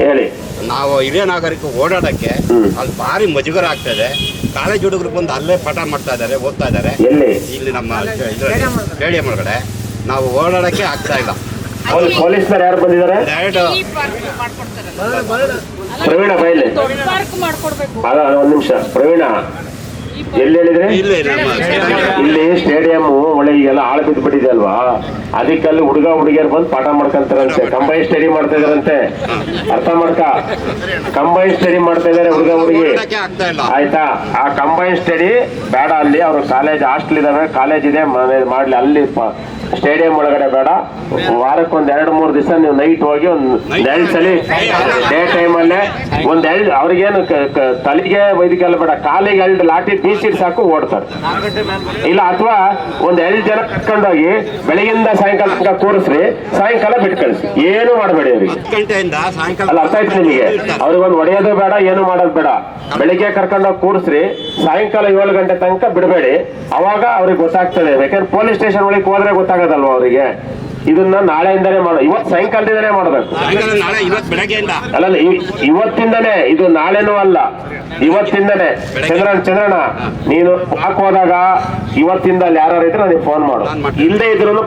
ಹೇಳಿ. ನಾವು ಹಿರಿಯ ನಾಗರಿಕ ಓಡಾಡಕ್ಕೆ ಅಲ್ಲಿ ಭಾರಿ ಮುಜುಗರ ಆಗ್ತದೆ ಕಾಲೇಜ್ ಹುಡುಗರು ಬಂದು ಅಲ್ಲೇ ಪಾಠ ಮಾಡ್ತಾ ಇದ್ದಾರೆ ಓದ್ತಾ ಇದ್ದಾರೆ. ಇಲ್ಲಿ ನಮ್ಮ ಸ್ಟೇಡಿಯಂ ಒಳಗಡೆ. ನಾವು ಓಡಾಡಕ್ಕೆ ಆಗ್ತಾ ಇಲ್ಲ. ಪೊಲೀಸ್ನವ್ರು ಯಾರು ಬಂದಿದ್ದಾರೆ? ಪ್ರವೀಣ ಬೈಲಿ. ಒಂದ್ ನಿಮಿಷ. ಪ್ರವೀಣ ಎಲ್ಲಿ ಹೇಳಿದ್ರಿ ಇಲ್ಲಿ ಸ್ಟೇಡಿಯಂ ಒಳ್ಳೆ ಈಗೆಲ್ಲ ಆಳ ಬಿದ್ದು ಬಿಟ್ಟಿದೆ ಅಲ್ವಾ? ಅದಕ್ಕಲ್ಲಿ ಹುಡುಗ ಹುಡುಗಿಯರು ಬಂದು ಪಾಠ ಮಾಡ್ಕೊಂತಾರಂತೆ. ಕಂಬೈನ್ ಸ್ಟಡಿ ಮಾಡ್ತಾ ಇದಾರಂತೆ ಅರ್ಥ ಮಾಡ್ಕ. ಕಂಬೈನ್ ಸ್ಟಡಿ ಮಾಡ್ತಾ ಇದಾರೆ ಹುಡುಗ ಹುಡುಗಿ. ಆಯ್ತಾ? ಆ ಕಂಬೈನ್ ಸ್ಟಡಿ ಬೇಡ ಅಲ್ಲಿ. ಅವ್ರ ಕಾಲೇಜ್ ಹಾಸ್ಟೆಲ್ ಇದಾವೆ. ಕಾಲೇಜ್ ಇದೆ. ಮಾಡ್ಲಿ. ಅಲ್ಲಿ ಸ್ಟೇಡಿಯಂ ಒಳಗಡೆ ಬೇಡ. ವಾರಕ್ಕೆ ಒಂದ್ ಎರಡು ಮೂರು ದಿವಸ ನೀವು ನೈಟ್ ಹೋಗಿ ಒಂದ್ ಎರಡು ಸಲ ಡೇ ಟೈಮ್ ಅಲ್ಲೇ ಒಂದ್ ಎರಡು ಅವ್ರಿಗೇನು ಕ- ವೈದಿಕ ತಲೆಗೆ ವೈದ್ಯಕೀಯ ಬೇಡ, ಕಾಲಿಗೆ ಎರಡು ಲಾಟಿ ಬೀಸಿಡ್ ಸಾಕು ಓಡ್ತಾರೆ. ಇಲ್ಲ, ಅಥವಾ ಒಂದ್ ಎರಡು ಜನ ಕರ್ಕೊಂಡೋಗಿ ಬೆಳಗಿಂದ ಸಾಯಂಕಾಲ ತನಕ ಕೂರಿಸ್ರಿ, ಸಾಯಂಕಾಲ ಬಿಟ್ಟು ಕಳಿಸಿ ಏನು ಮಾಡಬೇಡಿ ಅವ್ರಿಗೆ. ಅಲ್ಲ, ಅರ್ಥ ಆಯ್ತು ನಿಮಗೆ? ಅವ್ರಿಗೊಂದು ಒಡೆಯೋದು ಬೇಡ, ಏನು ಮಾಡೋದು ಬೇಡ. ಬೆಳಿಗ್ಗೆ ಕರ್ಕೊಂಡೋಗಿ ಕೂರಿಸ್ರಿ, ಸಾಯಂಕಾಲ ಏಳು ಗಂಟೆ ತನಕ ಬಿಡಬೇಡಿ. ಅವಾಗ ಅವ್ರಿಗೆ ಗೊತ್ತಾಗ್ತದೆ. ಯಾಕಂದ್ರೆ ಪೊಲೀಸ್ ಸ್ಟೇಷನ್ ಒಳಗೆ ಹೋದ್ರೆ ಗೊತ್ತಾಗೋದಲ್ವಾ ಅವರಿಗೆ? ಇದನ್ನ ನಾಳೆಯಿಂದನೇ ಮಾಡೋ ಇವತ್ತು ಸಾಯಂಕಾಲದಿಂದನೇ ಮಾಡಬೇಕು ಅಲ್ಲ ಇವತ್ತಿಂದನೇ ಇದು ನಾಳೆನೂ ಅಲ್ಲ. ಇವತ್ತಿಂದನೇ ಚಂದ್ರಣ್ಣ ಚಂದ್ರಣ್ಣ ನೀನು ಹಾಕೋದಾಗ ಹೋದಾಗ ಇವತ್ತಿಂದ ಅಲ್ಲಿ ಯಾರು ಇದ್ರೆ ನನಗೆ ಫೋನ್ ಮಾಡು. ಇಲ್ಲದೆ ಇದ್ರು